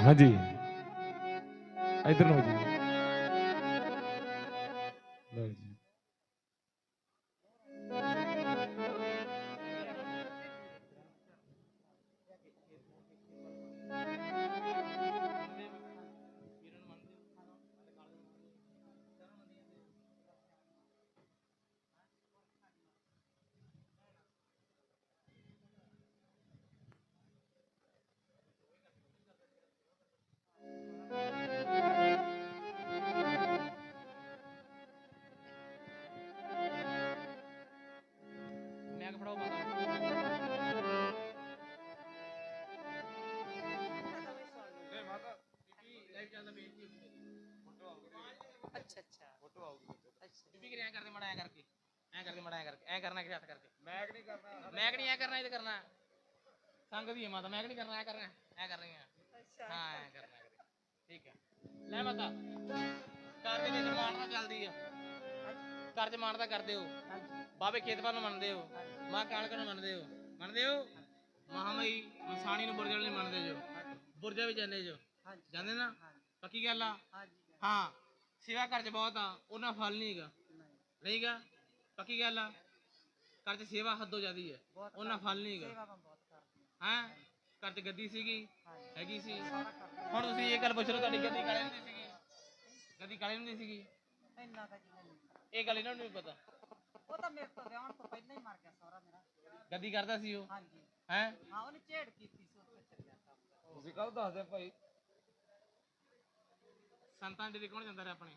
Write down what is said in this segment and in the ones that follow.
ਹਾਂਜੀ। ਇਧਰ ਨੂੰ ਹੋ ਜੀ। ਲਓ ਜੀ। ਕਰਦੇ ਮੜਾ ਐ ਕਰਕੇ ਐ ਕਰਕੇ ਮੜਾ ਐ ਕਰਕੇ ਐ ਕਰਨਾ ਕਿ ਹੱਥ ਕਰਕੇ। ਮੈਂ ਨਹੀਂ ਕਰਨਾ ਮੈਂ ਨਹੀਂ ਐ ਕਰਨਾ ਇਹ ਕਰਨਾ। ਸੰਗ ਦੀ ਹੈ ਮਾਤਾ ਮੈਂ ਨਹੀਂ ਕਰਨਾ ਐ ਕਰਨਾ ਐ ਕਰ ਰਹੀ ਆ। ਅੱਛਾ। ਹਾਂ ਐ ਕਰਨਾ। ਠੀਕ ਹੈ ਲੈ ਮਾਤਾ ਘਰ ਦੇ ਵਿੱਚ ਮਾਣਦਾ ਚੱਲਦੀ ਆ। ਘਰ ਚ ਮਾਣਦਾ ਕਰਦੇ ਹੋ। ਬਾਬੇ ਖੇਤਪਾਲ ਨੂੰ ਮੰਨਦੇ ਹੋ। ਮਾਂ ਕਾਲਕ ਨੂੰ ਮੰਨਦੇ ਹੋ। ਮੰਨਦੇ ਹੋ? ਮਹਾਮਈ ਮਸਾਣੀ ਨੂੰ ਬੁਰਜਲ ਨਹੀਂ ਮੰਨਦੇ ਜੋ। ਬੁਰਜਾ ਵੀ ਜਾਂਦੇ ਜੋ। ਜਾਂਦੇ ਨਾ? ਪੱਕੀ ਗੱਲ ਆ? ਹਾਂ। ਸੇਵਾ ਘਰ ਚ ਬਹੁਤ ਆ। ਉਹਨਾਂ ਫਲ ਨਹੀਂ ਹੈਗਾ ਨਹੀਂਗਾ ਪੱਕੀ ਗੱਲ ਆ? ਘਰ ਚ ਸੇਵਾ ਹੱਦੋਂ ਜ਼ਿਆਦੀ ਹੈ। ਬਹੁਤ ਉਹਨਾਂ ਫਲ ਨਹੀਂ ਹੈਗਾ। ਸੇਵਾ ਮੈਂ ਬਹੁਤ ਕਰਦੀ ਹਾਂ? ਹਾਂ ਘਰ ਚ ਗੱਦੀ ਸੀਗੀ ਹਾਂਜੀ। ਹੈਗੀ ਸੀ। ਸਾਰਾ ਕਰਦੀ ਹੁਣ ਤੁਸੀਂ ਇਹ ਗੱਲ ਪੁੱਛ ਲਓ ਤੁਹਾਡੀ ਗੱਦੀ ਕਾਲੇ ਹੁੰਦੀ ਸੀਗੀ? ਗੱਦੀ ਕਾਲੇ ਹੁੰਦੀ ਸੀਗੀ? ਹਾਂ। ਇੰਨਾ ਤਾਂ ਜੀ ਮੈਨੂੰ ਇਹ ਗੱਲ ਇਹਨਾਂ ਨੂੰ ਨਹੀਂ ਪਤਾ। ਉਹ ਤਾਂ ਮੇਰੇ ਤੋਂ ਵਿਆਹਣ ਤੋਂ ਪਹਿਲਾਂ ਹੀ ਮਰ ਗਿਆ ਸਹੁਰਾ ਮੇਰਾ। ਗੱਦੀ ਕਰਦਾ ਸੀ ਉਹ? ਹਾਂਜੀ। ਹੈ? ਹਾਂ ਉਹਨੇ ਝੇੜ ਕੀਤੀ ਸੀ ਉੱਥੇ ਚੱਲਿਆ ਕੰਮ ਤੁਸੀਂ ਕੱਲ ਦੱਸਦੇ ਭਾਈ? ਸੰਤਾਂ ਦੇ ਕੌਣ ਜਾਂਦਾ ਰਿਹਾ ਆਪਣੇ।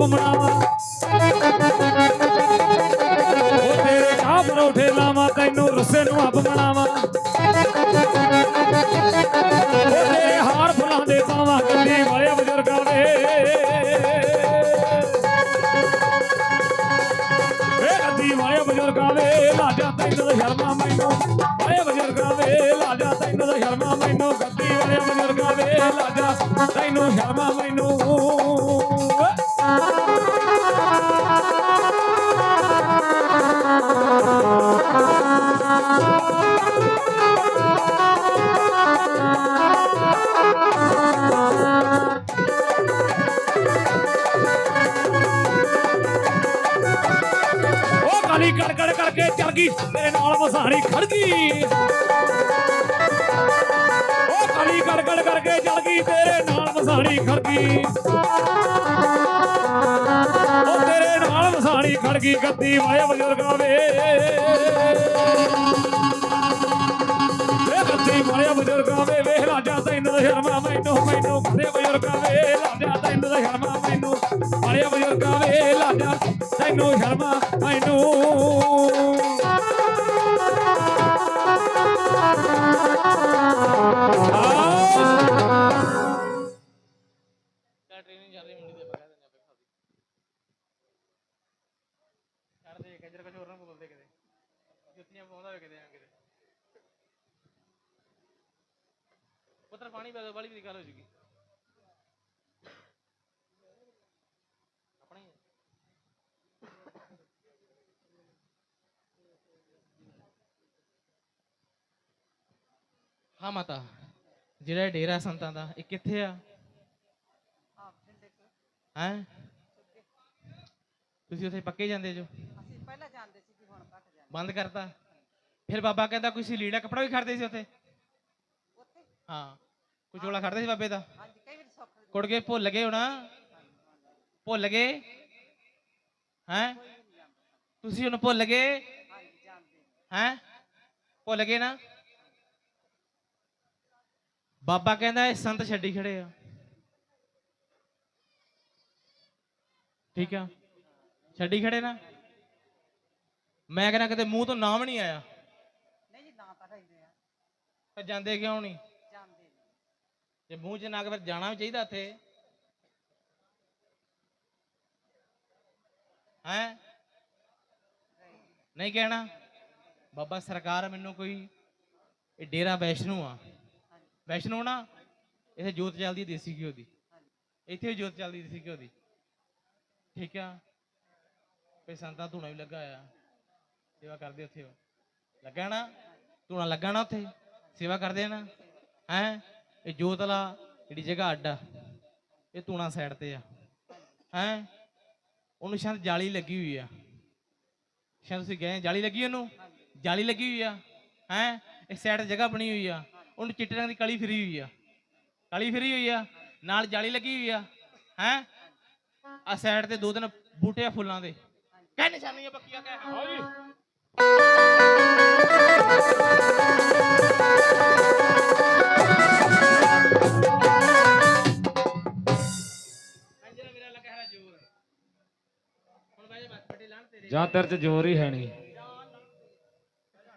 ਰੁੱਸੇ ਨੂੰ ਤੇਰੇ ਚਾਹ ਪਰੋਠੇ ਲਾਵਾਂ ਤੈਨੂੰ ਰੁੱਸੇ ਨੂੰ ਆਪ ਬਣਾਵਾਂ। ਓ ਤੇਰੇ ਹਾਰ ਫੁੱਲਾਂ ਦੇ ਪਾਵਾਂ ਗੱਡੀ ਵਾਲਿਆ ਬਜ਼ੁਰਗਾਂ ਦੇ। ਏ ਗੱਦੀ ਵਾਲਿਆ ਬਜ਼ੁਰਗਾਂ ਦੇ, ਲਾਜਾ ਤੈਨੂੰ ਤਾਂ ਸ਼ਰਮਾ ਮੈਨੂੰ। ਵਾਲਿਆ ਬਜ਼ੁਰਗਾਂ ਦੇ, ਲਾਜਾ ਤੈਨੂੰ ਤਾਂ ਸ਼ਰਮਾ ਮੈਨੂੰ। ਗੱਦੀ ਵਾਲਿਆ ਬਜ਼ੁਰਗਾਂ ਦੇ, ਲਾਜਾ ਤੈਨੂੰ ਸ਼ਰਮਾ ਮੈਨੂੰ। ਕਾਲੀ ਕੜ ਕੜ ਕਰਕੇ ਚੱਲ ਗਈ, ਤੇਰੇ ਨਾਲ ਵਸਾਣੀ ਖੜ ਗਈ। ਉਹ ਕਾਲੀ ਕੜ ਕੜ ਕਰਕੇ ਚੱਲ ਗਈ, ਤੇਰੇ ਨਾਲ ਵਸਾਣੀ ਖੜ ਗਈ। ਉਹ ਤੇਰੇ ਨਾਲ ਵਸਾਣੀ ਖੜ ਗਈ ਗੱਦੀ ਵਾਏ ਬਜ਼ੁਰਗਾਂ ਵੇ। ਵੇ ਗੱਦੀ ਵਾਲੇ ਬਜ਼ੁਰਗਾਂ ਵੇ, ਵੇਖ ਰਾਜਾ ਤੈਨੂੰ ਸ਼ਰਮਾ ਮੈਨੂੰ ਮੈਨੂੰ ਵਾਲੇ ਬਜ਼ੁਰਗਾਂ ਵੇ। ਰਾਜਾ ਤੈਨੂੰ ਸ਼ਰਮਾ ਮੈਨੂੰ ਵਾਲੇ ਬਜ਼ੁਰਗਾਂ ਵੇ, ਰਾਜਾ ਤੈਨੂੰ ਸ਼ਰਮਾ ਮੈਨੂੰ। ਟ੍ਰੇਨਿੰਗ ਚੱਲ ਰਹੀ ਮੁੰਡੀ ਦੇ ਬਗਾ ਦਿੰਦੇ ਆਪਾਂ ਖਾਦੀ ਕੰਜਰ ਕੁਝ ਹੋਰ ਨਾ ਬੋਲਦੇ ਕਿਤੇ। ਜੁੱਤੀਆਂ ਪਾਉਂਦਾ ਹੋਵੇ ਕਿਤੇ ਨਾ ਕਿਤੇ। ਪੁੱਤਰ ਪਾਣੀ ਪੈ ਦੋ ਵਾਲੀ ਵੀ ਗੱਲ ਹੋ ਜੂਗੀ। ਆਪਣੀ ਹਾਂ। ਮਾਤਾ ਜਿਹੜਾ ਡੇਰਾ ਸੰਤਾਂ ਦਾ ਇਹ ਕਿੱਥੇ ਆ? ਹੈ? ਤੁਸੀਂ ਉੱਥੇ ਪੱਕੇ ਜਾਂਦੇ ਜੋ ਅਸੀਂ ਪਹਿਲਾਂ ਜਾਂਦੇ ਸੀ ਜੀ ਹੁਣ ਘੱਟ ਜਾਂਦੇ ਬੰਦ ਕਰਤਾ। ਫਿਰ ਬਾਬਾ ਕਹਿੰਦਾ ਕੋਈ ਸੀ ਲੀੜਾ ਕਪੜਾ ਵੀ ਖੜਦੇ ਸੀ ਉੱਥੇ? ਹਾਂ ਕੋਈ ਚੋਲਾ ਖੜਦੇ ਸੀ ਬਾਬੇ ਦਾ? ਕੁੜ ਕੇ ਭੁੱਲ ਗਏ ਹੋਣਾ? ਭੁੱਲ ਗਏ? ਹੈ? ਤੁਸੀਂ ਉਹਨੂੰ ਭੁੱਲ ਗਏ? ਹੈ? ਭੁੱਲ ਗਏ ਨਾ? ਬਾਬਾ ਕਹਿੰਦਾ ਇਹ ਸੰਤ ਛੱਡੀ ਖੜੇ ਆ। ਠੀਕ ਆ? ਛੱਡੀ ਖੜੇ ਨਾ? ਮੈਂ ਕਹਿੰਦਾ ਕਿਤੇ ਮੂੰਹ ਤੋਂ ਨਾਮ ਨਹੀਂ ਆਇਆ। ਨਹੀਂ ਜੀ ਨਾ ਤਾਂ ਰਹਿੰਦੇ ਆ। ਤਾਂ ਜਾਂਦੇ ਕਿਉਂ ਨਹੀਂ? ਜਾਂਦੇ ਨੇ ਜੇ ਮੂੰਹ 'ਚ ਨਾ ਕੇ ਫਿਰ ਜਾਣਾ ਵੀ ਚਾਹੀਦਾ ਇੱਥੇ। ਹੈ? ਨਹੀਂ। ਕਹਿਣਾ। ਬਾਬਾ ਸਰਕਾਰ ਮੈਨੂੰ ਕੋਈ ਇਹ ਡੇਰਾ ਵੈਸ਼ਨੂ ਆ। ਵੈਸ਼ਨੂ ਨਾ ਇੱਥੇ ਜੋਤ ਚੱਲਦੀ ਦੇਸੀ ਘਿਓ ਦੀ। ਇੱਥੇ ਵੀ ਜੋਤ ਚੱਲਦੀ ਦੇਸੀ ਘਿਓ ਦੀ। ਠੀਕ ਆ? ਤੇ ਸੰਤਾ ਧੂਣਾ ਵੀ ਲੱਗਾ ਆ ਸੇਵਾ ਕਰਦੇ ਉੱਥੇ ਉਹ। ਲੱਗਾ ਨਾ? ਧੂਣਾ ਲੱਗਾ ਨਾ ਉੱਥੇ? ਸੇਵਾ ਕਰਦੇ ਨਾ? ਹੈ? ਇਹ ਜੋਤ ਜਿਹੜੀ ਜਗ੍ਹਾ ਅੱਡ ਇਹ ਧੂਣਾ ਸਾਈਡ ਤੇ ਆ। ਹੈ? ਉਹਨੂੰ ਸ਼ਾਇਦ ਜਾਲੀ ਲੱਗੀ ਹੋਈ ਆ। ਸ਼ਾਇਦ ਤੁਸੀਂ ਗਏ ਜਾਲੀ ਲੱਗੀ ਉਹਨੂੰ? ਜਾਲੀ ਲੱਗੀ ਹੋਈ ਆ। ਹੈ? ਇੱਕ ਸਾਈਡ ਜਗ੍ਹਾ ਬਣੀ ਹੋਈ ਆ। ਉਹਨੂੰ ਚਿੱਟੇ ਰੰਗ ਦੀ ਕਲੀ ਫਿਰੀ ਹੋਈ ਆ। ਕਲੀ ਫਿਰੀ ਹੋਈ ਆ। ਨਾਲ ਜਾਲੀ ਲੱਗੀ ਹੋਈ ਆ। ਹੈ? ਆ ਸਾਈਡ ਤੇ ਦੋ ਤਿੰਨ ਬੂਟੇ ਆ ਫੁੱਲਾਂ ਦੇ। ਕਹਿ ਨਿਸ਼ਾਨੀਆਂ ਪੱਕੀਆਂ, ਕਹਿ। ਜਾਂ ਤੇਰੇ ਚ ਜ਼ੋਰ ਹੀ ਹੈ ਨਹੀਂ।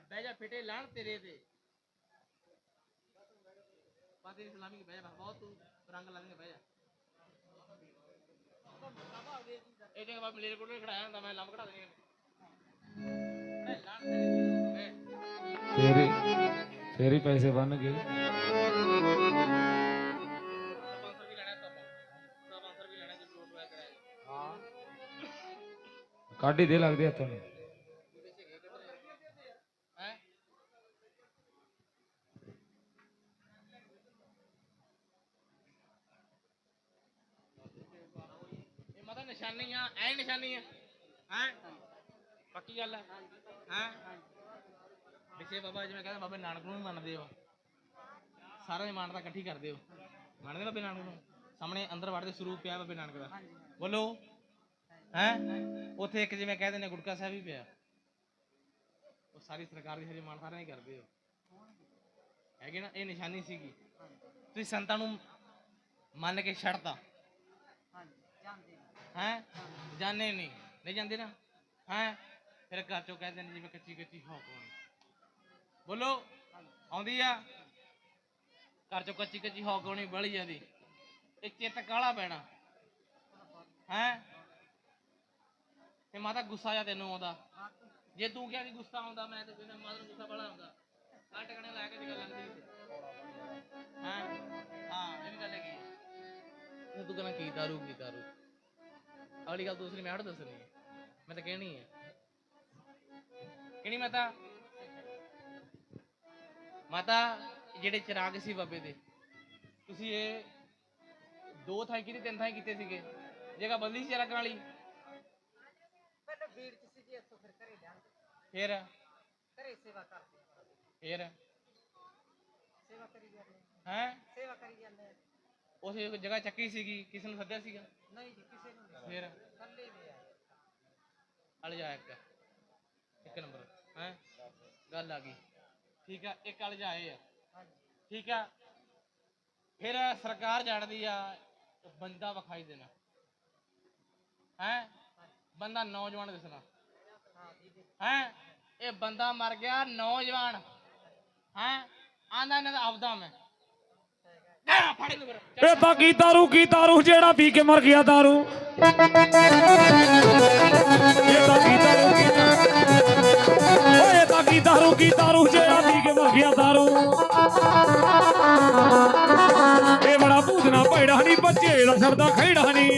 ਬਹਿ ਜਾ ਫਿਟੇ ਲਾਣ ਤੇਰੇ ਤੇ। ਬਾਦੀ ਇਸਲਾਮੀ ਬਹਿ ਜਾ ਬਹੁਤ ਤੂੰ ਰੰਗ ਲਾਂਗੇ ਬਹਿ ਜਾ। ਇਹ ਜਗ੍ਹਾ ਬਾਬਾ ਮਲੇਰ ਕੋਲ ਖੜਾਇਆ ਹੁੰਦਾ, ਮੈਂ ਲੰਬ ਖੜਾ ਦੇਣੀ ਤੇਰੇ ਤੇਰੇ ਪੈਸੇ ਬਣ ਗਏ ਕਾਢੀ ਦੇ ਲੱਗਦੇ ਹੱਥਾਂ ਨੂੰ ਹੈ ਇਹ ਮਤਾ ਨਿਸ਼ਾਨੀ ਆ ਐ ਨਿਸ਼ਾਨੀ ਆ ਹੈ ਪੱਕੀ ਗੱਲ ਹੈ ਹੈ ਵਿਸ਼ੇ ਬਾਬਾ ਜਿਵੇਂ ਕਹਿੰਦਾ ਬਾਬੇ ਨਾਨਕ ਨੂੰ ਵੀ ਮੰਨਦੇ ਹੋ ਸਾਰਿਆਂ ਦੀ ਮਾਨਤਾ ਇਕੱਠੀ ਕਰਦੇ ਹੋ ਮੰਨਦੇ ਬਾਬੇ ਨਾਨਕ ਨੂੰ? ਸਾਹਮਣੇ ਅੰਦਰ ਵੜਦੇ ਸਰੂਪ ਪਿਆ ਬਾਬੇ ਨਾਨਕ ਦਾ। ਬੋਲੋ, ਹੈ? ਉੱਥੇ ਇੱਕ ਜਿਵੇਂ ਕਹਿੰਦੇ ਨੇ ਗੁਟਕਾ ਸਾਹਿਬ ਵੀ ਪਿਆ। ਉਹ ਸਾਰੀ ਸਰਕਾਰ ਦੀ ਹਰੀ ਮਾਨ ਸਾਰਿਆਂ ਹੀ ਕਰਦੇ ਹੋ। ਹੈਗੇ ਨਾ, ਇਹ ਨਿਸ਼ਾਨੀ ਸੀਗੀ। ਤੁਸੀਂ ਸੰਤਾਂ ਨੂੰ ਮੰਨ ਕੇ ਛੱਡਤਾ। ਹਾਂਜੀ ਜਾਂਦੇ ਨੇ ਹੈ? ਜਾਣੇ ਨਹੀਂ। ਨਹੀਂ ਜਾਂਦੇ ਨਾ। ਹੈ? ਫਿਰ ਘਰ ਚੋਂ ਕਹਿੰਦੇ ਨੇ ਜਿਵੇਂ ਕੱਚੀ ਕੱਚੀ ਹੋ ਕੋਣੀ ਬੋਲੋ, ਆਉਂਦੀ ਆ? ਘਰ ਚੋਂ ਕੱਚੀ ਕੱਚੀ ਹੋ ਕੋਣੀ ਬੜੀ ਜਾਂਦੀ? ਇਹ ਚਿੱਤ ਕਾਲਾ ਪੈਣਾ। ਹੈ? ਤੇ ਮਾਤਾ ਗੁੱਸਾ ਜਾ ਤੈਨੂੰ ਆਉਂਦਾ। ਜੇ ਤੂੰ ਕਿਹਾ ਕਿ ਗੁੱਸਾ ਆਉਂਦਾ, ਮੈਂ ਤੇ ਕਹਿੰਦਾ ਮਾਤਾ ਗੁੱਸਾ ਬੜਾ ਆਉਂਦਾ। ਆ ਟਕਣੇ ਲਾ ਕੇ ਗੱਲ ਲੱਗਦੀ ਹਾਂ? ਹਾਂ, ਇਹ ਵੀ ਗੱਲ ਹੈਗੀ ਤੇ ਤੂੰ ਕਹਿੰਦਾ ਕੀ ਦਾਰੂ ਕੀ ਦਾਰੂ ਅਗਲੀ ਗੱਲ ਦੂਸਰੀ ਮੈਂ ਹਟ ਦੱਸਣੀ ਹੈ। ਮੈਂ ਤਾਂ ਕਹਿਣੀ ਹੈ। ਕਿਹੜੀ ਮਾਤਾ? ਮਾਤਾ? ਜਿਹੜੇ ਚਿਰਾਗ ਸੀ ਬਾਬੇ ਦੇ। ਤੁਸੀਂ ਇਹ ਦੋ ਥਾਂ ਕੀਤੀ ਤਿੰਨ ਥਾਂ ਕੀਤੇ ਸੀਗੇ। ਜਗ੍ਹਾ ਬਦਲੀ ਸੀ ਚਿਰਾਗਾਂ ਵਾਲੀ ਪਹਿਲਾਂ ਭੀੜ ਚ ਸੀ ਜੀ ਇੱਥੋਂ ਫਿਰ ਘਰੇ ਲਿਆਂਦੇ। ਫਿਰ? ਘਰੇ ਸੇਵਾ ਕਰਦੇ। ਫਿਰ? ਸੇਵਾ ਕਰੀ ਜਾਂਦੇ। ਹੈ? ਸੇਵਾ ਕਰੀ ਜਾਂਦੇ। ਉਸ ਜਗ੍ਹਾ ਚੱਕੀ ਸੀਗੀ ਕਿਸ ਨੂੰ ਸੱਦਿਆ ਸੀਗਾ? ਨਹੀਂ ਜੀ ਕਿਸੇ ਨੂੰ ਨਹੀਂ। ਫਿਰ? ਇਕੱਲੇ ਵੀ ਆਏ। ਅਲ ਜਾ ਇੱਕ। ਇੱਕ ਨੰਬਰ। ਹੈ? ਗੱਲ ਆ ਗਈ। ਠੀਕ ਆ ਇੱਕ ਅਲ ਜਾਏ ਆ। ਠੀਕ ਆ? ਫਿਰ ਸਰਕਾਰ ਜਾਣਦੀ ਆ, ਬੰਦਾ ਵਿਖਾਈ ਦੇਣਾ। ਹੈ? ਬੰਦਾ ਨੌਜਵਾਨ ਦਿਸਣਾ। ਹੈ? ਇਹ ਬੰਦਾ ਮਰ ਗਿਆ, ਨੌਜਵਾਨ। ਹੈ? ਆਂਦਾ ਇਹਨਾਂ ਦਾ ਆਪਦਾ ਮੈਂ। ਇਹ ਤਾਂ ਕੀ ਦਾਰੂ ਕੀ ਦਾਰੂ, ਜਿਹੜਾ ਪੀ ਕੇ ਮਰ ਗਿਆ ਦਾਰੂ। ਇਹ ਤਾਂ ਕੀ ਦਾਰੂ ਕੀ ਓਏ ਤਾਂ ਕੀ ਦਾਰੂ ਕੀ ਦਾਰੂ, ਜਿਹੜਾ ਪੀ ਕੇ ਮਰ ਗਿਆ ਦਾਰੂ। ਭੂਤਨਾ ਭੈੜਾ ਨਹੀਂ, ਬੱਚੇ ਦਾ ਸਰਦਾ ਖੈੜਾ ਨਹੀਂ।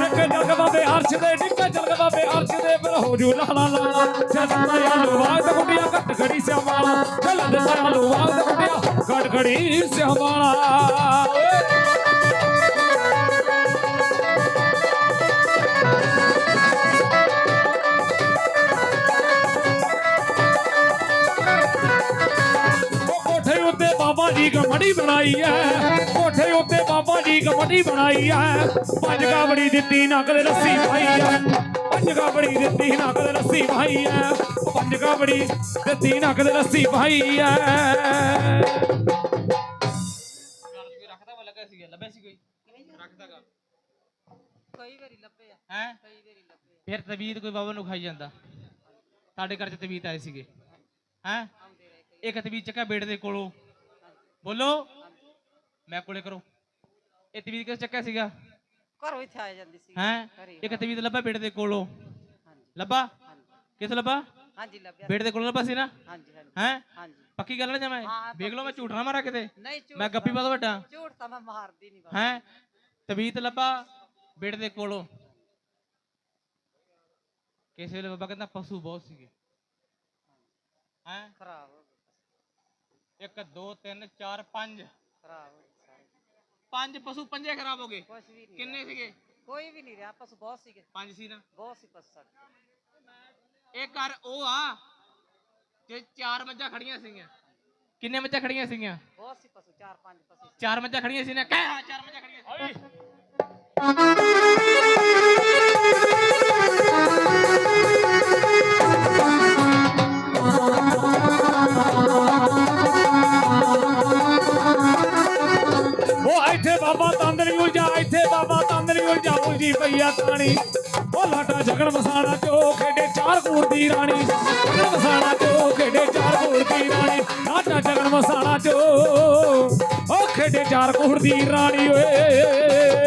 ਨਿੱਕੇ ਜਗ ਬਾਬੇ ਅਰਸ਼ ਦੇ, ਨਿੱਕੇ ਜਗ ਬਾਬੇ ਅਰਸ਼ ਦੇ ਫਿਰ ਹੋ ਜੂ ਲਾਲਾ ਲਾਲਾ। ਚੱਲਦਾ ਯਾਰ ਵਾਗ ਗੁੱਡੀਆਂ ਘੱਟ ਘੜੀ ਸਿਆਵਾਲਾ। ਚੱਲਦਾ ਯਾਰ ਵਾਗ ਗੁੱਡੀਆਂ ਘੱਟ ਘੜੀ ਸਿਆਵਾਲਾ। ਜੀ ਕਮੜੀ ਬਣਾਈ ਐ। ਕੋਠੇ ਉੱਤੇ ਬਾਬਾ ਜੀ ਕਮੜੀ ਬਣਾਈ ਐ। ਪੰਜ ਕਾਵੜੀ ਦਿੱਤੀ ਨੱਕ ਦੇ ਰੱਸੀ ਪਾਈ ਐ। ਪੰਜ ਪੰਜ ਦਿੱਤੀ ਨਾ ਕਦੇ ਲੱਸੀ ਭਾਈ ਐ। ਪੰਜ ਕਾਬੜੀ ਦਿੱਤੀ ਨਾ ਕਦੇ ਲੱਸੀ ਭਾਈ ਐ। ਰੱਖਦਾ ਵਾ ਲੱਗਾ ਸੀਗਾ ਲੱਭਿਆ ਸੀ ਕੋਈ ਰੱਖਦਾਗਾ ਕਈ ਵਾਰੀ ਲੱਭੇ ਆ ਹੈ ਕਈ ਵਾਰੀ ਲੱਭੇ ਫਿਰ ਤਵੀਤ ਕੋਈ ਬਾਬਾ ਨੂੰ ਖਾਈ ਜਾਂਦਾ। ਸਾਡੇ ਘਰ ਚ ਤਵੀਤ ਆਏ ਸੀਗੇ। ਹੈ? ਆਉਂਦੇ ਇੱਕ ਤਵੀਤ ਚੱਕਾ ਬੇੜ ਦੇ ਕੋਲੋਂ। ਬੋਲੋ। ਮੈਂ ਕੋਲੇ ਕਰੋ। ਇਹ ਤਵੀਤ ਕਿਸ ਚੱਕਾ ਸੀਗਾ? ਘਰੋਂ ਇੱਥੇ ਆ ਜਾਂਦੀ ਸੀ। ਹੈ? ਇੱਕ ਤਵੀਤ ਲੱਭਾ ਬੇੜ ਦੇ ਕੋਲੋਂ? ਹਾਂਜੀ। ਲੱਭਾ? ਕਿਸ ਲੱਭਾ? ਹਾਂਜੀ ਲੱਭਿਆ। ਬੇੜ ਦੇ ਕੋਲੋਂ ਲੱਭਾ ਸੀ ਨਾ? ਹਾਂਜੀ ਹਾਂਜੀ। ਹੈ? ਹਾਂਜੀ। ਪੱਕੀ ਗੱਲ ਨਾ ਜਮਾ ਵੇਖ ਲਓ ਮੈਂ ਝੂਠ ਨਾ ਮਾਰਾਂ ਕਿਤੇ। ਨਹੀਂ ਮੈਂ ਗੱਪੀ ਬਹੁਤ ਵੱਡਾ। ਝੂਠ ਤਾਂ ਮੈਂ ਮਾਰਦੀ ਨਹੀਂ ਹੈ? ਤਵੀਤ ਲੱਭਾ ਬੇੜ ਦੇ ਕੋਲੋਂ। ਕਿਸੇ ਵੇਲੇ ਬਾਬਾ ਕਹਿੰਦਾ ਪਸ਼ੂ ਬਹੁਤ ਸੀਗੇ। ਹੈ? ਖਰਾਬ। 1 2 3 4 5 ਖਰਾਬ ਹੋ ਗਏ ਸਾਰੇ। ਪੰਜ ਪਸ਼ੂ ਪੰਜੇ ਖਰਾਬ ਹੋ ਗਏ। ਕੁਝ ਵੀ ਨਹੀਂ ਕਿੰਨੇ ਸੀਗੇ? ਕੋਈ ਵੀ ਨਹੀਂ ਰਿਹਾ। ਪਸ਼ੂ ਬਹੁਤ ਸੀਗੇ। ਪੰਜ ਸੀ ਨਾ? ਬਹੁਤ ਸੀ ਪਸ਼ੂ ਸਾਡੇ। ਇਹ ਘਰ ਉਹ ਆ ਜੇ ਚਾਰ ਮੱਝਾਂ ਖੜੀਆਂ ਸੀਗੀਆਂ। ਕਿੰਨੇ ਮੱਝਾਂ ਖੜੀਆਂ ਸੀਗੀਆਂ? ਬਹੁਤ ਸੀ ਪਸ਼ੂ ਚਾਰ ਪੰਜ ਪਸ਼ੂ। ਚਾਰ ਮੱਝਾਂ ਖੜੀਆਂ ਸੀ ਨਾ? ਕਹਿ ਹਾਂ ਚਾਰ ਮੱਝਾਂ ਖੜੀਆਂ ਸੀ। ਉਲਝੀ ਪਈਆ ਤਾਣੀ ਉਹ ਲਾਟਾ ਝਗੜ ਮਸਾਣਾ ਚੋ ਖੇਡੇ ਚਾਰ ਕੂੜ ਦੀ ਰਾਣੀ। ਝਗੜ ਮਸਾਣਾ ਚੋ ਖੇਡੇ ਚਾਰ ਕੂੜ ਦੀ ਰਾਣੀ। ਲਾਟਾ ਝਗੜ ਮਸਾਣਾ ਚੋ ਉਹ ਖੇਡੇ ਚਾਰ ਕੂੜ ਦੀ ਰਾਣੀ ਓਏ ਓਏ।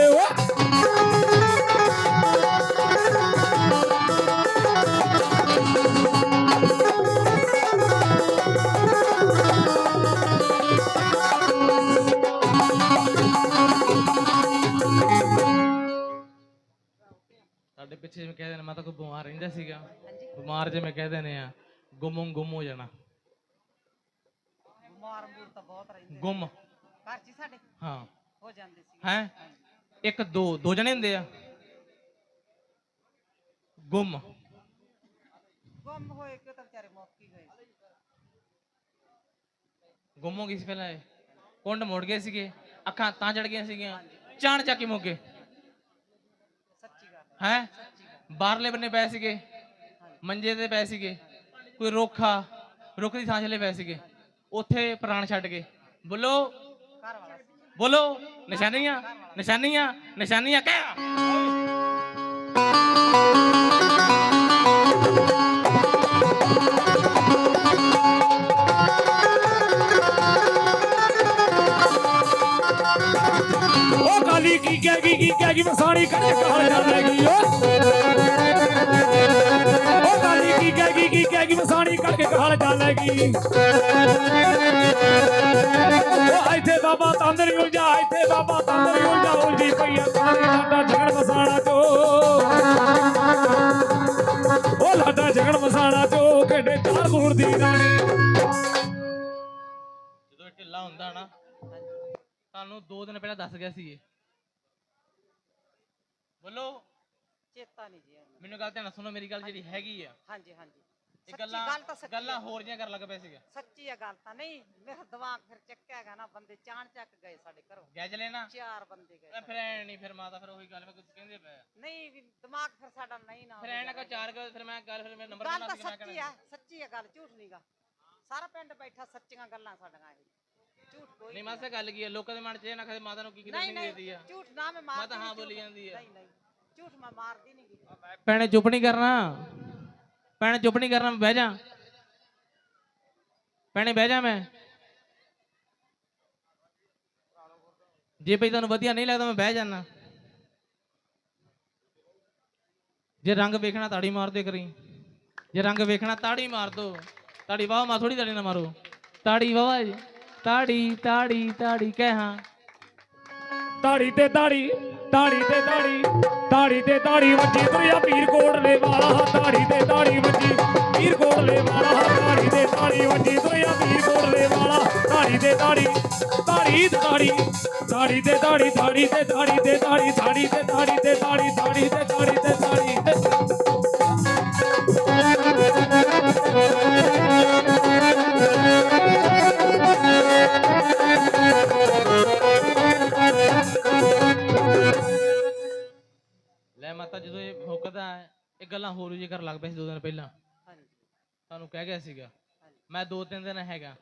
ਬਿਮਾਰ ਜਿਵੇਂ ਕਹਿੰਦੇ ਨੇ ਆ ਗੁੰਮ ਗੁੰਮ ਹੋ ਜਾਣਾ। ਬਿਮਾਰ ਮੂਰ ਤਾਂ ਬਹੁਤ ਰਹਿੰਦੇ ਗੁੰਮ। ਘਰ 'ਚ ਹੀ ਸਾਡੇ? ਹਾਂ। ਹੋ ਜਾਂਦੇ ਸੀ ਹੈ? ਇੱਕ ਦੋ ਦੋ ਜਣੇ ਹੁੰਦੇ ਆ। ਗੁੰਮ। ਗੁੰਮ ਹੋਏ ਕਿ ਤਾਂ ਵਿਚਾਰੇ ਮੌਤ ਹੀ ਗਏ ਗੁੰਮ ਹੋ ਗਈ ਸੀ ਪਹਿਲਾਂ ਇਹ। ਕੁੰਡ ਮੁੜ ਗਏ ਸੀਗੇ। ਅੱਖਾਂ ਤਾਂ ਚੜ ਗਈਆਂ ਸੀਗੀਆਂ। ਚਾਣ ਚੱਕੀ ਮੁੱਕ ਗਏ। ਸੱਚੀ ਗੱਲ। ਹੈ ਹੈ? ਬਾਹਰਲੇ ਬੰਨੇ ਪਏ ਸੀਗੇ। ਮੰਜੇ ਤੇ ਪੈ ਸੀਗੇ। ਕੋਈ ਰੋਖਾ, ਰੁੱਖ ਦੀ ਥਾਂ 'ਚ ਪਏ ਸੀਗੇ। ਉੱਥੇ ਪ੍ਰਾਣ ਛੱਡ ਗਏ। ਬੋਲੋ। ਬੋਲੋ। ਨਿਸ਼ਾਨੀਆਂ ਨਿਸ਼ਾਨੀਆਂ ਨਿਸ਼ਾਨੀਆਂ ਕਹਿ। ਕੀ ਕਹੇਗੀ ਕੀ ਕਹੇਗੀ ਮਸਾਣੀ ਕੱਢ ਕਾਲ ਜਾਵੇਗੀ ਓ ਕਾਲ ਜਾਵੇਗੀ ਉਹ ਇੱਥੇ ਬਾਬਾ ਤੰਦਰੀ ਉਲਝਾ ਇੱਥੇ ਬਾਬਾ ਤੰਦਰੀ ਉਲਝਾ ਉਲਝੀ ਪਈਆ ਕਾਲੀ ਲਾਡਾ ਝਗੜ ਮਸਾਣਾ ਚੋ। ਉਹ ਲਾਡਾ ਝਗੜ ਮਸਾਣਾ ਚੋ ਖੇਡੇ ਚਾਰ ਕੂੜ ਦੀ ਰਾਣੀ ਜਦੋਂ ਇਹ ਢਿੱਲਾ ਹੁੰਦਾ ਨਾ ਤੁਹਾਨੂੰ 2 ਦਿਨ ਪਹਿਲਾਂ ਦੱਸ ਗਿਆ ਸੀ ਇਹ। ਬੋਲੋ। ਚੇਤਾ ਨਹੀਂ ਜੀ। ਮੈਨੂੰ ਗੱਲ ਧਿਆਨ ਸੁਣੋ ਮੇਰੀ ਗੱਲ ਜਿਹੜੀ ਹੈਗੀ ਆ। ਹਾਂਜੀ ਹਾਂਜੀ। ਇਹ ਗੱਲਾਂ ਗੱਲ ਤਾਂ ਸੱਚੀ ਗੱਲਾਂ। ਹੋਰ ਜੀਆਂ ਕਰਨ ਲੱਗ ਪਏ ਸੀਗਾ। ਸੱਚੀ ਆ ਗੱਲ ਤਾਂ ਨਹੀਂ ਮੇਰਾ ਦਿਮਾਗ ਫਿਰ ਚੱਕਿਆ ਗਾ ਨਾ ਬੰਦੇ ਚਾਣ ਚੱਕ ਗਏ ਸਾਡੇ ਘਰੋਂ। ਗੈ ਚਲੇ ਨਾ ਚਾਰ ਬੰਦੇ ਗਏ ਮੈਂ ਫਿਰ ਐ ਨਹੀਂ ਫਿਰ ਮਾਤਾ ਫਿਰ ਉਹੀ ਗੱਲ ਮੈਂ ਕੁਝ ਕਹਿੰਦੇ ਪਏ ਆ। ਨਹੀਂ ਵੀ ਦਿਮਾਗ ਫਿਰ ਸਾਡਾ ਨਹੀਂ ਨਾ ਫਿਰ ਐ ਨਾ ਕੋ ਚਾਰ ਕੋ ਫਿਰ ਮੈਂ ਗੱਲ ਫਿਰ ਮੈਂ ਨੰਬਰ ਗੱਲ ਬਣਾ ਤਾਂ ਸੀ ਮੈਂ ਸੱਚੀ ਕਹਿਣਾ ਆ ਸੱਚੀ ਆ ਗੱਲ ਝੂਠ ਨਹੀਂਗਾ ਸਾਰਾ ਪਿੰਡ ਬੈਠਾ ਸੱਚੀਆਂ ਗੱਲਾਂ ਸਾਡੀਆਂ ਇਹ। ਝੂਠ ਕੋਈ ਨਹੀਂ ਮਾਸਾ ਗੱਲ ਕੀ ਹੈ ਲੋਕਾਂ ਦੇ ਮਨ 'ਚ ਇਹ ਨਾ ਕਦੇ ਮਾਤਾ ਨੂੰ ਕੀ ਕਿਤੇ ਨਹੀਂ ਨਹੀਂ ਦੇਦੀ ਨਹੀਂ ਆ? ਝੂਠ ਨਾ ਮੈਂ ਮਾਰਦੀ ਮਾਤਾ ਹਾਂ ਨੀ, ਬੋਲੀ ਜਾਂਦੀ ਆ। ਨਹੀਂ ਨਹੀਂ ਝੂਠ ਮੈਂ ਮਾਰਦੀ ਨਹੀਂ ਭੈਣੇ ਚੁੱਪ ਨਹੀਂ ਕਰਨਾ। ਭੈਣੇ, ਚੁੱਪ ਨਹੀਂ ਕਰਨਾ, ਮੈਂ ਬਹਿ ਜਾ। ਭੈਣੇ, ਬਹਿ ਜਾ ਮੈਂ। ਜੇ ਭਈ ਤੁਹਾਨੂੰ ਵਧੀਆ ਨਹੀਂ ਲੱਗਦਾ, ਮੈਂ ਬਹਿ ਜਾਣਾ ਜੇ ਰੰਗ ਵੇਖਣਾ, ਤਾੜੀ ਮਾਰ ਦੇ ਕਰੀ ਜੇ ਰੰਗ ਵੇਖਣਾ, ਤਾੜੀ ਮਾਰ ਦੋ ਤਾੜੀ ਵਾਹ ਮਾ ਥੋੜੀ ਤਾੜੀ ਨਾ ਮਾਰੋ। ਤਾੜੀ ਵਾਹ, ਜੀ। ਤਾੜੀ ਤਾੜੀ ਤਾੜੀ, ਕਹਿ ਹਾਂ। ਤਾੜੀ ਤੇ ਤਾੜੀ ਤਾੜੀ ਤੇ ਤਾੜੀ। ਤਾੜੀ ਤੇ ਤਾੜੀ ਵੱਜੀ ਤੁਰਿਆ ਪੀਰ ਕੋਟਲੇ ਵਾਲਾ ਤਾੜੀ ਤੇ ਤਾੜੀ ਵੱਜੀ ਪੀਰ ਕੋਟਲੇ ਵਾਲਾ ਤਾੜੀ ਤੇ ਤਾੜੀ ਵੱਜੀ ਤੁਰਿਆ ਪੀਰ ਕੋਟਲੇ ਵਾਲਾ ਤਾੜੀ ਤੇ ਤਾੜੀ ਤਾੜੀ ਤੇ ਤਾੜੀ ਤਾੜੀ ਤੇ ਤਾੜੀ ਤਾੜੀ ਤੇ ਤਾੜੀ ਤੇ ਤਾੜੀ ਤਾੜੀ ਤੇ ਤਾੜੀ ਤੇ ਤਾੜੀ ਤਾੜੀ ਤੇ ਤਾੜੀ ਤੇ ਗੱਲਾਂ ਹੋਰ ਵੀ ਕਰ ਲੱਗ ਪਿਆ ਸੀ ਦੋ ਦਿਨ ਪਹਿਲਾਂ। ਹਾਂਜੀ। ਤੁਹਾਨੂੰ ਕਹਿ ਗਿਆ ਸੀਗਾ। ਹਾਂਜੀ। ਮੈਂ ਦੋ ਤਿੰਨ ਦਿਨ ਹੈਗਾ।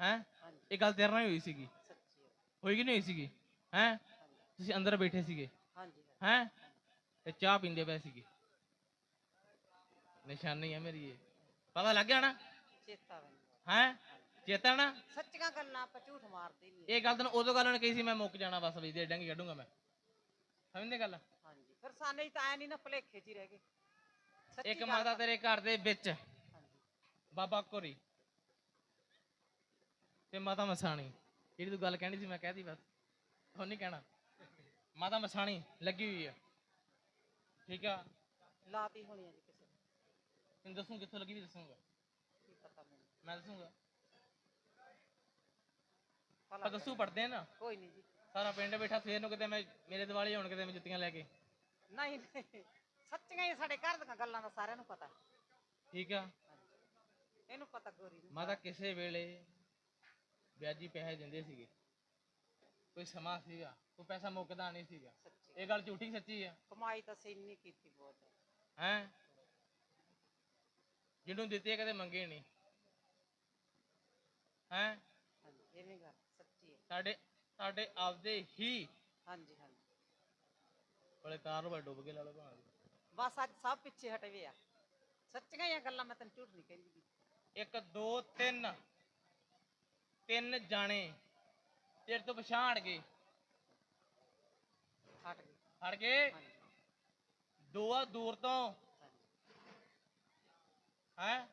ਹੈ? ਇਹ ਗੱਲ ਤੇਰੇ ਨਾਲ ਹੀ ਹੋਈ ਸੀਗੀ। ਸੱਚੀ ਹੈ। ਹੋਈ ਕਿ ਨਹੀਂ ਹੋਈ ਸੀਗੀ? ਹੈ? ਤੁਸੀਂ ਅੰਦਰ ਬੈਠੇ ਸੀਗੇ। ਹਾਂਜੀ ਹਾਂਜੀ। ਹੈ? ਤੇ ਚਾਹ ਪੀਂਦੇ ਪਏ ਸੀਗੇ। ਨਿਸ਼ਾਨੀ ਹੈ ਮੇਰੀ ਇਹ। ਪਤਾ ਲੱਗ ਗਿਆ ਨਾ? ਚੇਤਾ ਮੈਨੂੰ ਹੈ? ਚੇਤਾ ਨਾ? ਸੱਚੀਆਂ ਗੱਲਾਂ ਆਪਾਂ ਝੂਠ ਮਾਰਦੇ ਨਹੀਂ। ਇਹ ਗੱਲ ਤੈਨੂੰ ਉਦੋਂ ਗੱਲ ਉਹਨੇ ਕਹੀ ਸੀ ਮੈਂ ਮੁੱਕ ਜਾਣਾ ਬਸ ਵੀ ਦੇ ਡੰਗੀ ਕੱਢੂੰਗਾ ਮੈਂ। ਸਮਝਦੇ ਗੱਲ? ਫਿਰ ਸਾਨੇ ਤਾਂ ਐ ਨਹੀਂ ਨਾ ਭਲੇਖੇ 'ਚ ਹੀ ਰਹਿ ਗਏ। ਸੱਚੀ ਇੱਕ ਗੱਲ ਮਾਤਾ ਤੇਰੇ ਘਰ ਦੇ ਵਿੱਚ। ਬਾਬਾ ਕੋਰੀ ਤੇ ਮਾਤਾ ਮਸਾਣੀ। ਜਿਹੜੀ ਤੂੰ ਗੱਲ ਕਹਿਣੀ ਸੀ ਮੈਂ ਕਹਿਤੀ ਬਸ। ਹੁਣ ਨਹੀਂ ਕਹਿਣਾ। ਮਾਤਾ ਮਸਾਣੀ ਲੱਗੀ ਹੋਈ ਆ। ਠੀਕ ਆ? ਲਾਤੀ ਹੋਣੀ ਆ ਜੀ ਕਿਸੇ ਨੇ। ਤੈਨੂੰ ਦੱਸੂ ਕਿੱਥੋਂ ਲੱਗੀ ਵੀ ਦੱਸੂਗਾ। ਕੀ ਪਤਾ ਮੈਨੂੰ। ਮੈਂ ਦੱਸੂਗਾ। ਭਲਾ ਦੱਸੂ ਪੜਦੇ ਆ ਨਾ। ਕੋਈ ਨਹੀਂ ਜੀ। ਸਾਰਾ ਪਿੰਡ ਬੈਠਾ ਸਵੇਰ ਨੂੰ ਕਿਤੇ ਮੈਂ ਮੇਰੇ ਦਿਵਾਲੀ ਹੋਣ ਕਿਤੇ ਮੈਂ ਜੁੱਤੀਆਂ ਲੈ ਕੇ। ਨਹੀਂ ਨਹੀਂ। ਸੱਚੀਆਂ ਹੀ ਸਾਡੇ ਘਰ ਦੀਆਂ ਗੱਲਾਂ ਦਾ ਸਾਰਿਆਂ ਨੂੰ ਪਤਾ। ਠੀਕ ਆ। ਇਹਨੂੰ ਪਤਾ ਗੋਰੀ ਨੂੰ। ਮਾਤਾ ਕਿਸੇ ਵੇਲੇ ਵਿਆਜੀ ਪੈਸੇ ਦਿੰਦੇ ਸੀਗੇ। ਕੋਈ ਸਮਾਂ ਸੀਗਾ ਕੋਈ ਪੈਸਾ ਮੁੱਕਦਾ ਨਹੀਂ ਸੀਗਾ। ਸੱਚੀ। ਇਹ ਗੱਲ ਝੂਠੀ ਸੱਚੀ ਆ। ਕਮਾਈ ਤਾਂ ਅਸੀਂ ਇੰਨੀ ਕੀਤੀ ਬਹੁਤ। ਹੈ? ਹੈ ਜਿਹਨੂੰ ਦਿੱਤੇ ਕਦੇ ਮੰਗੇ ਨਹੀਂ। ਹੈ? ਹਾਂਜੀ ਇਹ ਵੀ ਗੱਲ ਸੱਚੀ ਹੈ ਸਾਡੇ ਸਾਡੇ ਆਪਦੇ ਹੀ ਹਾਂਜੀ ਹਾਂਜੀ। ਕੋਲੇ ਕਾਰੋਬਾਰ ਡੁੱਬ ਕੇ ਲਾ ਲਓ ਭਾਵੇਂ ਬਸ ਅੱਜ ਸਭ ਪਿੱਛੇ ਹਟੇ ਵੇ ਆ। ਸੱਚੀਆਂ ਹੀ ਆ ਗੱਲਾਂ ਮੈਂ ਤੈਨੂੰ ਝੂਠ ਨਹੀਂ ਕਹਿੰਦੀ। ਇੱਕ ਦੋ ਤਿੰਨ। ਤਿੰਨ ਜਾਣੇ ਤੇਰੇ ਤੋਂ ਪਛਾਣ ਗਏ। ਹਟ ਗਈ ਹਟ ਗਏ? ਹਾਂਜੀ। ਦੋਆ ਦੂਰ ਤੋਂ। ਹੈ?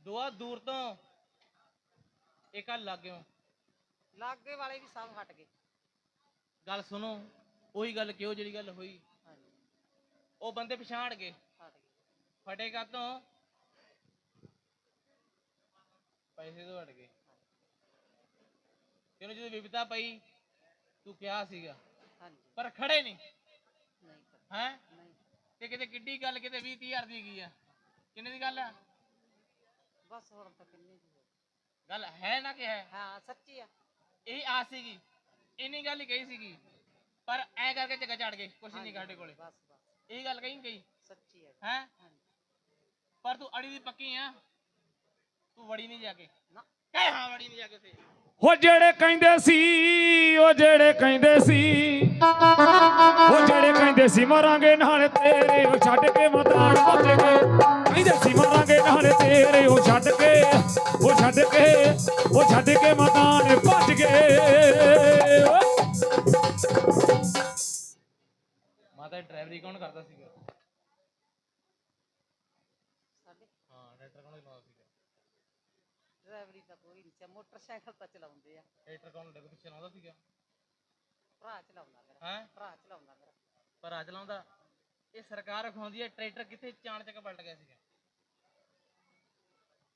ਦੋਆ ਦੂਰ ਤੋਂ। ਇੱਕ ਆ ਲੱਗਿਓ ਲਾਗੇ ਵਾਲੇ ਵੀ ਸਭ ਹਟ ਗਏ। ਗੱਲ ਸੁਣੋ। ਉਹੀ ਗੱਲ ਕਿਉਂ ਜਿਹੜੀ ਗੱਲ ਹੋਈ? ਹਾਂਜੀ। ਉਹ ਬੰਦੇ ਪਛਾਣ ਗਏ। ਹਟ ਗਏ। ਫਟੇਗਾ ਤੋਂ ਪੈਸੇ ਤੋਂ ਹਟ ਗਏ। ਤੈਨੂੰ ਜਦੋਂ ਵਿਪਤਾ ਪਈ ਤੂੰ ਕਿਹਾ ਸੀਗਾ। ਹਾਂਜੀ। ਪਰ ਖੜੇ ਨਹੀਂ। ਨਹੀਂ ਕਰ ਹੈ? ਨਹੀਂ। ਤੇ ਕਿਤੇ ਕਿੱਡੀ ਗੱਲ ਕਿਤੇ 20 ਹਜ਼ਾਰ ਦੀ ਗਈ ਆ? ਕਿੰਨੇ ਦੀ ਗੱਲ ਆ? ਬਸ ਹੁਣ ਤਾਂ ਕਿੰਨੀ ਦੀ ਹੋ ਗਈ। ਗੱਲ ਹੈ ਨਾ ਕਿ ਹੈ? ਹਾਂ ਸੱਚੀ ਆ। ਇਹੀ ਆਸ ਸੀਗੀ। ਇੰਨੀ ਗੱਲ ਹੀ ਕਹੀ ਸੀਗੀ। ਪਰ ਐ ਕਰਕੇ ਜੱਗਾ ਚੜ ਗਏ ਕੁਛ ਨਹੀਂ ਸਾਡੇ ਕੋਲੇ। ਬਸ ਬਸ। ਇਹੀ ਗੱਲ ਕਹੀ ਕਹੀ ਸੱਚੀ ਹੈ। ਹੈ? ਪਰ ਤੂੰ ਅੜੀ ਦੀ ਪੱਕੀ ਆ। ਤੂੰ ਵੜੀ ਨਹੀਂ ਜਾ ਕੇ। ਨਾ। ਕਹਿ ਹਾਂ ਵੜੀ ਨਹੀਂ ਜਾ ਕੇ ਉਹ ਜਿਹੜੇ ਕਹਿੰਦੇ ਸੀ ਉਹ ਜਿਹੜੇ ਕਹਿੰਦੇ ਸੀ। ਉਹ ਜਿਹੜੇ ਕਹਿੰਦੇ ਸੀ ਮਰਾਂਗੇ ਨਾਲ ਤੇਰੇ ਉਹ ਛੱਡ ਕੇ ਭੱਜ ਗਏ। ਕਹਿੰਦੇ ਸੀ ਮਰਾਂਗੇ ਨਾਲ ਤੇਰੇ ਉਹ ਛੱਡ ਕੇ ਉਹ ਛੱਡ ਕੇ ਉਹ ਛੱਡ ਕੇ ਮਤਾਨ ਭੱਜ ਗਏ। ਮਾਤਾ ਡਰਾਈਵਰੀ ਕੌਣ ਕਰਦਾ ਸੀਗਾ? ਸਾਡੇ? ਹਾਂ ਟਰੈਕਟਰ ਕੌਣ ਚਲਾਉਂਦਾ ਸੀਗਾ? ਡਰਾਈਵਰੀ ਤਾਂ ਕੋਈ ਨਹੀਂ ਸੀ ਮੋਟਰਸਾਈਕਲ ਤਾਂ ਚਲਾਉਂਦੇ ਆ। ਟਰੈਕਟਰ ਕੌਣ ਲੱਗ ਪਿੱਛੇ ਚਲਾਉਂਦਾ ਸੀਗਾ? ਭਰਾ ਚਲਾਉਂਦਾ ਮੇਰਾ। ਹੈ? ਭਰਾ ਚਲਾਉਂਦਾ ਮੇਰਾ। ਪਰ ਆ ਚਲਾਉਂਦਾ? ਇਹ ਸਰਕਾਰ ਰਖਾਉਂਦੀ ਹੈ ਟਰੈਕਟਰ ਕਿੱਥੇ ਚਾਣ ਚੱਕ ਪਲਟ ਗਿਆ ਸੀਗਾ?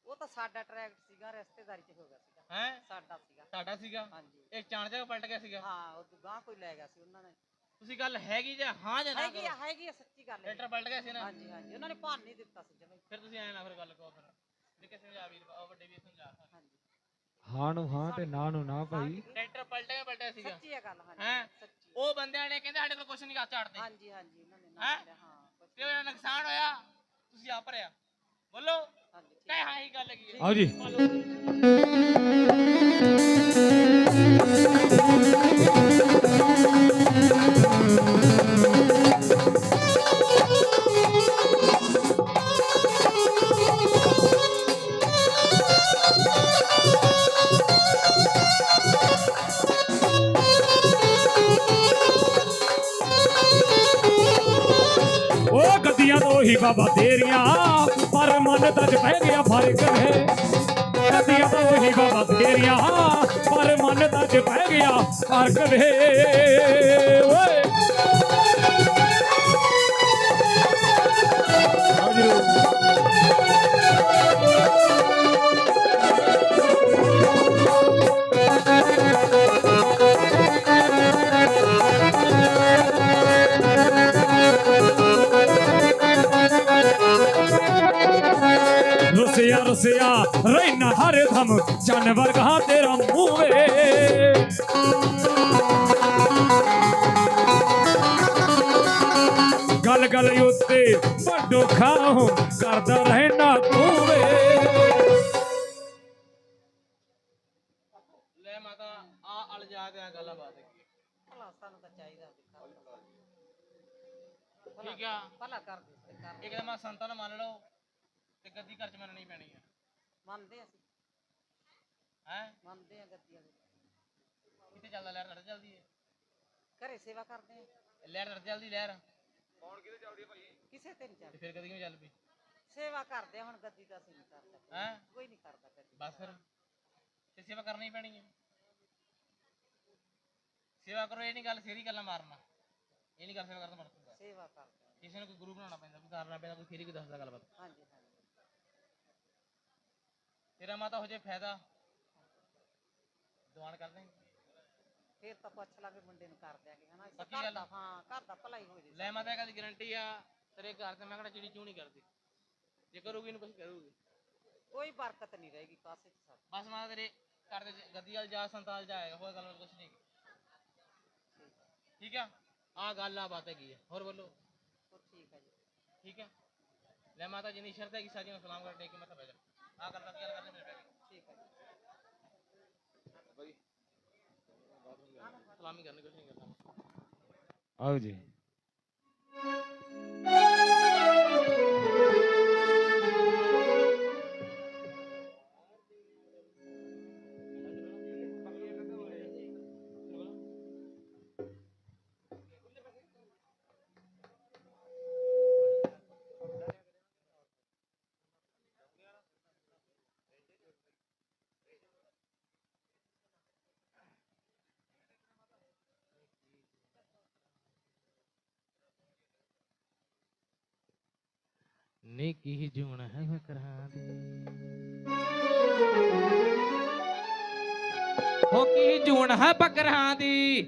ਉਹ ਤਾਂ ਸਾਡਾ ਟਰੈਕਟ ਸੀਗਾ ਰਿਸ਼ਤੇਦਾਰੀ ਚ ਹੋ ਗਿਆ ਸੀਗਾ। ਹੈ? ਸਾਡਾ ਸੀਗਾ। ਤੁਹਾਡਾ ਸੀਗਾ? ਹਾਂਜੀ। ਇਹ ਚਾਣ ਚੱਕ ਪਲਟ ਗਿਆ ਸੀਗਾ? ਹਾਂ ਉਹ ਗਾਂ ਕੋਈ ਲੈ ਗਿਆ ਸੀ ਉਹਨਾਂ ਨੇ। ਤੁਸੀਂ ਗੱਲ ਹੈਗੀ ਜਾਂ ਹਾਂ ਜਾਂ ਨਾ ਹੈਗੀ ਆ ਕਰੋ। ਹੈਗੀ ਆ ਸੱਚੀ ਗੱਲ ਹੈ। ਟਰੈਕਟਰ ਪਲਟ ਗਿਆ ਸੀ ਨਾ? ਹਾਂਜੀ ਹਾਂਜੀ। ਉਹਨਾਂ ਨੇ ਭਾਨ ਨਹੀਂ ਦਿੱਤਾ ਸੀ ਜਮੇ ਫਿਰ ਤੁਸੀਂ ਐਂ ਨਾ ਫਿਰ ਗੱਲ ਕਹੋ ਫਿਰ। ਵੀ ਕਿਸੇ ਸਮਝਾ ਵੀਰ ਉਹ ਵੱਡੇ ਵੀਰ ਸਮਝਾ। ਹਾਂਜੀ। ਹਾਂ ਨੂੰ ਹਾਂ ਤੇ ਨਾ ਨੂੰ ਨਾ ਭਾਈ। ਟਰੈਕਟਰ ਪਲਟ ਗਿਆ ਪਲਟਿਆ ਸੀਗਾ। ਸੱਚੀ ਹੈ ਗੱਲ ਹਾਂਜੀ। ਹੈਂ? ਸੱਚੀ। ਉਹ ਬੰਦਿਆਂ ਨੇ ਕਹਿੰਦੇ ਸਾਡੇ ਕੋਲ ਕੁਛ ਨਹੀਂ ਗਾ ਝਾੜਦੇ ਹਾਂਜੀ ਹਾਂਜੀ। ਉਹਨਾਂ ਨੇ ਹੈਂ? ਨਾ ਕਰਿਆ ਹਾਂ ਕੁਛ ਤੇ ਉਹਦਾ ਨੁਕਸਾਨ ਹੋਇਆ। ਤੁਸੀਂ ਆ ਭਰਿਆ। ਬੋਲੋ। ਹਾਂਜੀ ਠੀਕ ਕਹੇ ਹਾਂ। ਹੀ ਗੱਲ ਹੈਗੀ ਹੈ ਆਓ ਜੀ। ਉਹ ਗਿਆ ਫ਼ਰਕ ਵੇ ਓਏ ਆਓ ਜੀ ਰੁਸਿਆ ਰੁਸਿਆ ਰਹਿਣਾ ਹਰ ਗੱਲ ਉੱਤੇ ਵੱਡੋ ਖਾਹੋਂ ਕਰਦਾ ਰਹਿਣਾ ਤੂੰ ਵੇ ਲੈ ਮਾਤਾ ਆ ਅਲਜਾ ਤੇ ਆ ਗੱਲਾਂ ਬਾਤ ਭਲਾ ਸਾਨੂੰ ਤਾਂ ਚਾਹੀਦਾ ਠੀਕ ਆ। ਭਲਾ ਕਰ ਦੇ ਕਰ ਇੱਕ ਤਾਂ ਮੈਂ ਸੰਤਾਂ ਨੂੰ ਮੰਨ ਲਓ ਤੇ ਗੱਦੀ ਘਰ ਚ ਮੰਨਣੀ ਪੈਣੀ ਹੈ ਮੰਨਦੇ ਅਸੀਂ। ਹੈ? ਮੰਨਦੇ ਆ ਗੱਦੀਆਂ ਦੇ ਕਿੱਥੇ ਚੱਲਦਾ? ਲਹਿਰ ਲੜ ਚੱਲਦੀ ਹੈ। ਘਰੇ ਸੇਵਾ ਕਰਦੇ ਆ। ਲਹਿਰ ਲੜ ਚੱਲਦੀ ਲਹਿਰ। ਕਿਸੇ ਤੇ ਨਹੀਂ ਤੇ ਚੱਲਦੇ ਫਿਰ ਕਦੀ ਕਿਵੇਂ ਚੱਲ ਪਈ? ਸੇਵਾ ਕਰਦੇ ਆ ਹੁਣ ਗੱਦੀ ਦਾ ਅਸੀਂ ਨਹੀਂ ਕਰਦਾ ਹੈ? ਕੋਈ ਨਹੀਂ ਕਰਦਾ ਗੱਦੀ ਬਸ ਫਿਰ। ਤੇ ਸੇਵਾ ਕਰਨੀ ਹੀ ਪੈਣੀ ਹੈ ਸੇਵਾ ਕਰੋ ਇਹ ਨਹੀਂ ਗੱਲ ਸੇਰੀ ਗੱਲਾਂ ਮਾਰਨਾ। ਇਹ ਨਹੀਂ ਗੱਲ ਸੇਵਾ ਕਰਨ ਮਰਦਾ ਸੇਵਾ ਕਰਦੇ ਆ। ਕਿਸੇ ਨੂੰ ਕੋਈ ਗੁਰੂ ਬਣਾਉਣਾ ਪੈਂਦਾ ਕੋਈ ਕਰਨਾ ਪੈਂਦਾ ਕੋਈ ਫੇਰੀ ਕੋਈ ਦੱਸਦਾ ਗੱਲਬਾਤ ਹਾਂਜੀ ਹਾਂਜੀ। ਤੇਰਾ ਮਾਤਾ ਹੋ ਜੇ ਫਾਇਦਾ। ਦੁਆਨ ਕਰ ਦੇਂਗੇ ਫੇਰ ਤਾਂ ਪੁੱਛ ਲਾਂਗੇ ਮੁੰਡੇ ਨੂੰ ਕਰ ਦਿਆਂਗੇ ਹਨਾ? ਇਸ ਪੱਕੀ ਘਰ ਗੱਲ ਦਾ ਹਾਂ ਘਰ ਦਾ ਭਲਾ ਹੀ ਹੋ ਜੇ ਲੈ ਮਾਤਾ ਕਦੀ ਗਾਰੰਟੀ ਆ ਤੇਰੇ ਘਰ ਤੇ ਮੈਂ ਕਿਹੜਾ ਚਿੜੀ ਚੂੰ ਨਹੀਂ ਕਰਦੀ? ਜੇ ਕਰੂਗੀ ਇਹਨੂੰ ਕੁਝ ਕਰੂਗੀ ਕੋਈ ਬਰਕਤ ਨਹੀਂ ਰਹੇਗੀ ਕਾਸੇ ਚ ਸਾਡੀ ਬਸ ਮਾਤਾ ਤੇਰੇ ਘਰ ਦੇ ਗੱਦੀ ਵਾਲ ਜਾ ਸੰਤਾਲ ਜਾਏਗਾ ਹੋਰ ਗੱਲ ਕੁਝ ਨਹੀਂ। ਠੀਕ ਆ? ਆ ਗੱਲ ਆ ਬਾਤ ਹੈਗੀ ਆ। ਹੋਰ ਬੋਲੋ। ਹੋਰ ਠੀਕ ਹੈ ਜੀ। ਠੀਕ ਹੈ ਲੈ ਮਾਤਾ ਜਿੰਨੀ ਸ਼ਰਤ ਹੈਗੀ ਸਾਜੀ ਨੂੰ ਸਲਾਮ ਕਰ ਟੇਕ ਕੇ ਮੱਥਾ ਬਹਿ ਜਾ ਆ। ਗੱਲ ਦਾ ਕੀ ਗੱਲ ਕਰਨੀ ਮੇਰੇ ਬਹਿ ਕੇ ਠੀਕ ਹੈ ਜੀ ਸਲਾਮੀ ਕਰਨੀ ਕੁਝ ਨਹੀਂ ਕਰਨਾ ਆਓ ਜੀ ਨੀ ਕੀ ਜੂਣ ਹੈ ਫਕਰਾਂ ਦੀ? ਹੋ ਕੀ ਜੂਣ ਹੈ ਬਕਰਾਂ ਦੀ?